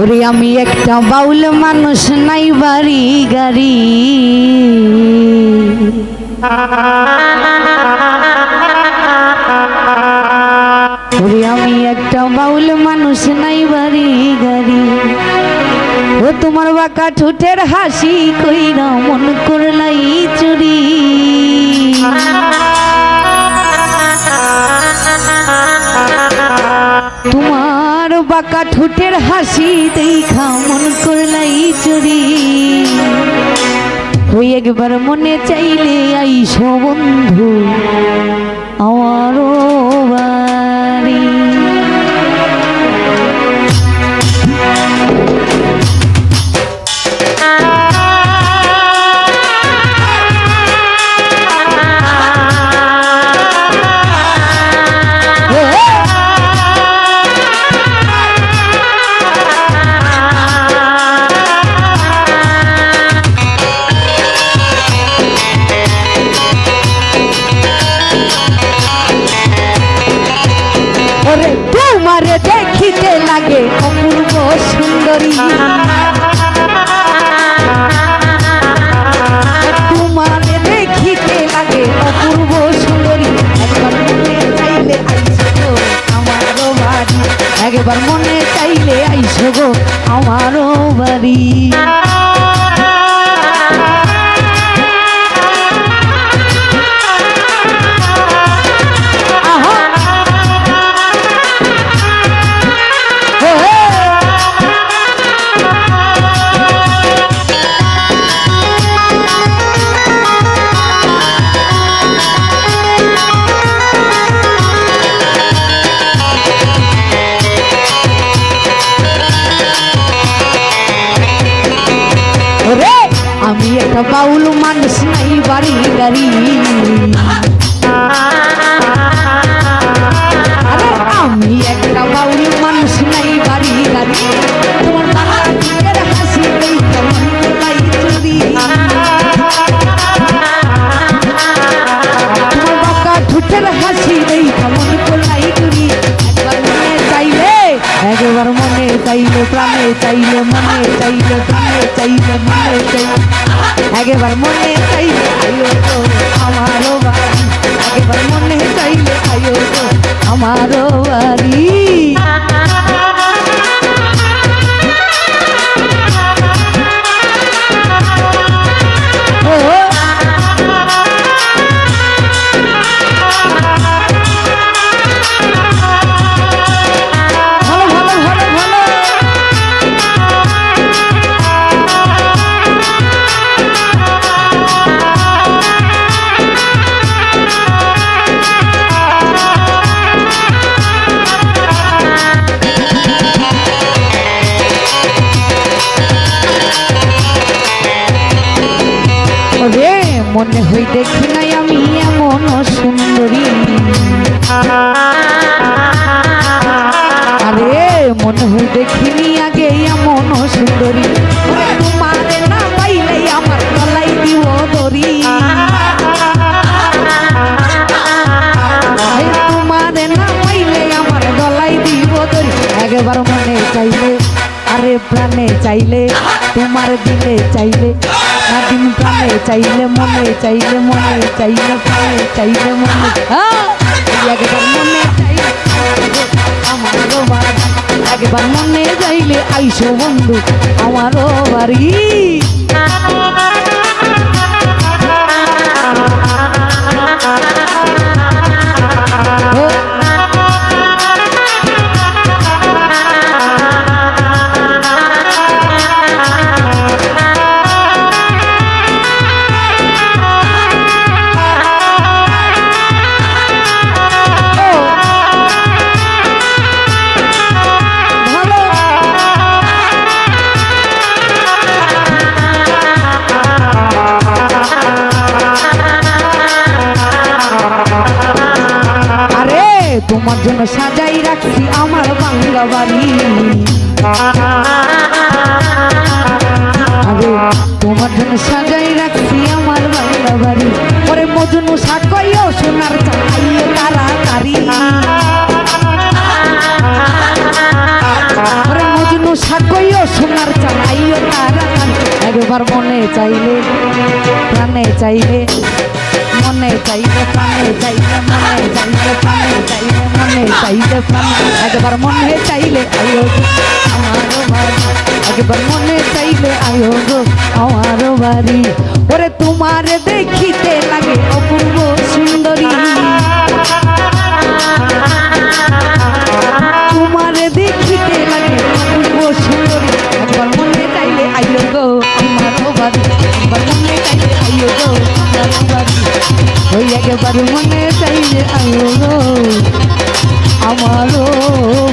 ওরে আমি একটা বাউল মানুষ, নাই বাড়ি, গাড়ি। ওরে আমি একটা বাউল মানুষ, নাই বাড়ি, গাড়ি। ও তোমার বাঁকা ঠোঁটের হাসি কইরা মন করলাই চুরি। বাঁকা ঠোঁটের হাসি দেখা মন করলাই চুরি। ওই একবার মনে চাইলে আইস বন্ধু, আমারও বাড়ি সুন্দরী তোমারে দেখিতে লাগে অপূর্ব সুন্দরী। একবার মনে চাইলে আইসো গো, আমারও বাড়ি। একবার মনে আমারও বাড়ি। আমি একটা বাউল মানুষ নাই বাড়ি গাড়ি আরে আমি একটা বাউল মানুষ নাই বাড়ি গাড়ি তোমার বাবা ঠোঁটের হাসি দেখে মন লাই চুরি তোমার বাবা ঠোঁটের হাসি দেখে মন লাই চুরি একবার মনে চাইলে একবার মনে চাইলে প্রাণে চাইলে মনে চাইলে প্রাণে চাইলে মনে চাইলে একবার মনে চাইলে আয়ো তো আমারও বাড়ি। একবার মনে চাইলে আয়ো তো আমারও বাড়ি। মনে হই দেখি নাই আমি এমন সুন্দরী। আরে, মনে হই দেখিনি আগে এমন সুন্দরী। না আমার গলাই আমার দিব একবার মনে চাইলে, আরে প্রাণে চাইলে, তোমার দিলে চাইলে। না দিন প্রাণে চাইলে মনে চাইলে মনে চাইলে প্রাণে চাইলে মনে একবার মনে চাইলে আমারও বাড়ি একবার মনে যাইলে আইসো বন্ধু আমারও বাড়ি ও, গঙ্গাবাড়ি আরে, তোমার জন্য সাজাই রাখছি আমার বাড়ি ওরে মজনু সাকইও সোনার চাইয়ে তাড়াতাড়ি। ওরে মজনু সাকইও সোনার চাইয়ে তাড়াতাড়ি। একবার মনে চাইলে, প্রাণে চাইলে মনে চাইলে প্রাণে চাইলে মনে চাইলে প্রাণে চাইলে মনে চাইলে প্রাণে। একবার মনে চাইলে আয়ো আমারও বাড়ি। একবার মনে চাইলে আয়ো গো আমারও বাড়ি। ওরে তোমার দেখিতে লাগে অপূর্ব সুন্দরী। একবার মনে চাইলে গো আমারও।